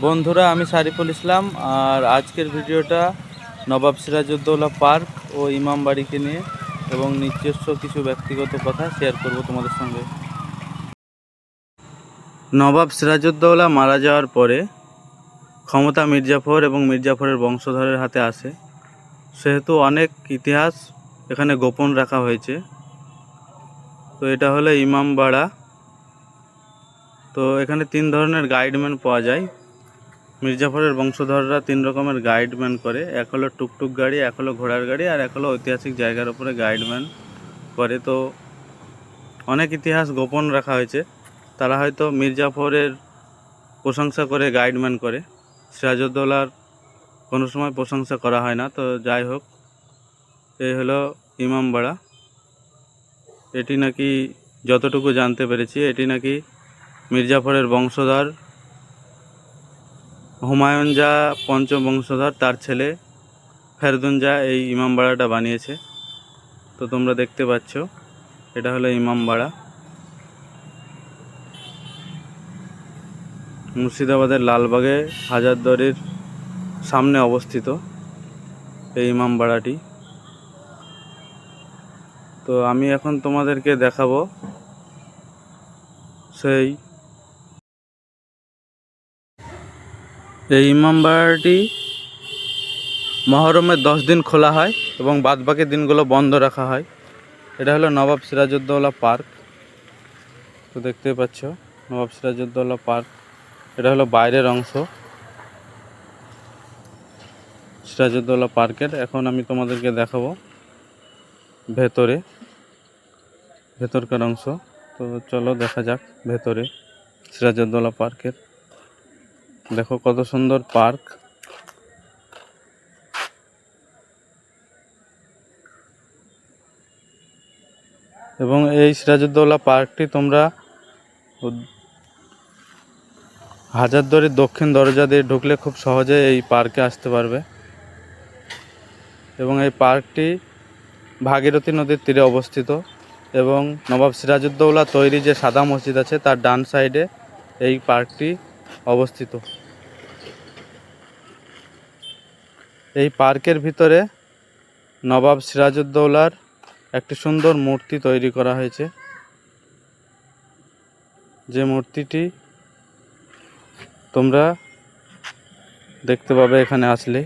বন্ধুরা, আমি সারিফুল ইসলাম আর আজকের ভিডিওটা নবাব সিরাজউদ্দৌলা পার্ক ও ইমামবাড়িকে নিয়ে এবং নিজস্ব কিছু ব্যক্তিগত কথা শেয়ার করব তোমাদের সঙ্গে। নবাব সিরাজউদ্দৌলা মারা যাওয়ার পরে ক্ষমতা মির্জাফর এবং মির্জাফরের বংশধরের হাতে আসে। সেহেতু অনেক ইতিহাস এখানে গোপন রাখা হয়েছে। তো এটা হলো ইমামবাড়া। তো এখানে তিন ধরনের গাইডম্যান পাওয়া যায়। মির্জাফরের বংশধররা তিন রকমের গাইডম্যান করে। এক হলো টুকটুক গাড়ি, এক হলো ঘোড়ার গাড়ি, আর এক হলো ঐতিহাসিক জায়গার উপরে গাইডম্যান করে। তো অনেক ইতিহাস গোপন রাখা হয়েছে। তারা হয়তো মির্জাফরের প্রশংসা করে গাইডম্যান করে। সিরাজউদ্দৌলার কোনো সময় প্রশংসা করা হয় না। তো যাই হোক এই হলো ইমামবাড়া এটি নাকি যতটুকু জানতে পেরেছি, এটি নাকি মির্জাফরের বংশধর হুমায়ুন যা পঞ্চম বংশধর তার ছেলে ফেরদুন যা এই ইমামবাড়াটা বানিয়েছে। তো তোমরা দেখতে পাচ্ছ, এটা হলো ইমামবাড়া। মুর্শিদাবাদের লালবাগে হাজারদুয়ারির সামনে অবস্থিত এই ইমামবাড়াটি। তো আমি এখন তোমাদেরকে দেখাবো সেই এই ইমামবাড়াটি মহরমের দশ দিন খোলা হয় এবং বাদবাকি দিনগুলো বন্ধ রাখা হয়। এটা হলো নবাব সিরাজউদ্দৌলা পার্ক। তো দেখতে পাচ্ছ, নবাব সিরাজউদ্দৌলা পার্ক। এটা হলো বাইরের অংশ। সিরাজউদ্দৌলা পার্কের। এখন আমি তোমাদেরকে দেখাবো ভেতরে, ভেতরকার অংশ। তো চলো দেখা যাক ভেতরে সিরাজউদ্দৌলা পার্কের দেখো কত সুন্দর পার্ক। এবং এই সিরাজউদ্দৌলা পার্কটি তোমরা হাজারদুয়ারির দক্ষিণ দরজা দিয়ে ঢুকলে খুব সহজে এই পার্কে আসতে পারবে। এবং এই পার্কটি ভাগীরথী নদীর তীরে অবস্থিত এবং নবাব সিরাজউদ্দৌলা তৈরি যে সাদা মসজিদ আছে, তার ডান সাইডে এই পার্কটি অবস্থিত। এই পার্কের ভিতরে নবাব সিরাজউদ্দৌলার একটি সুন্দর মূর্তি তৈরি করা হয়েছে। যে মূর্তিটি তোমরা দেখতে পাবে এখানে আসলে।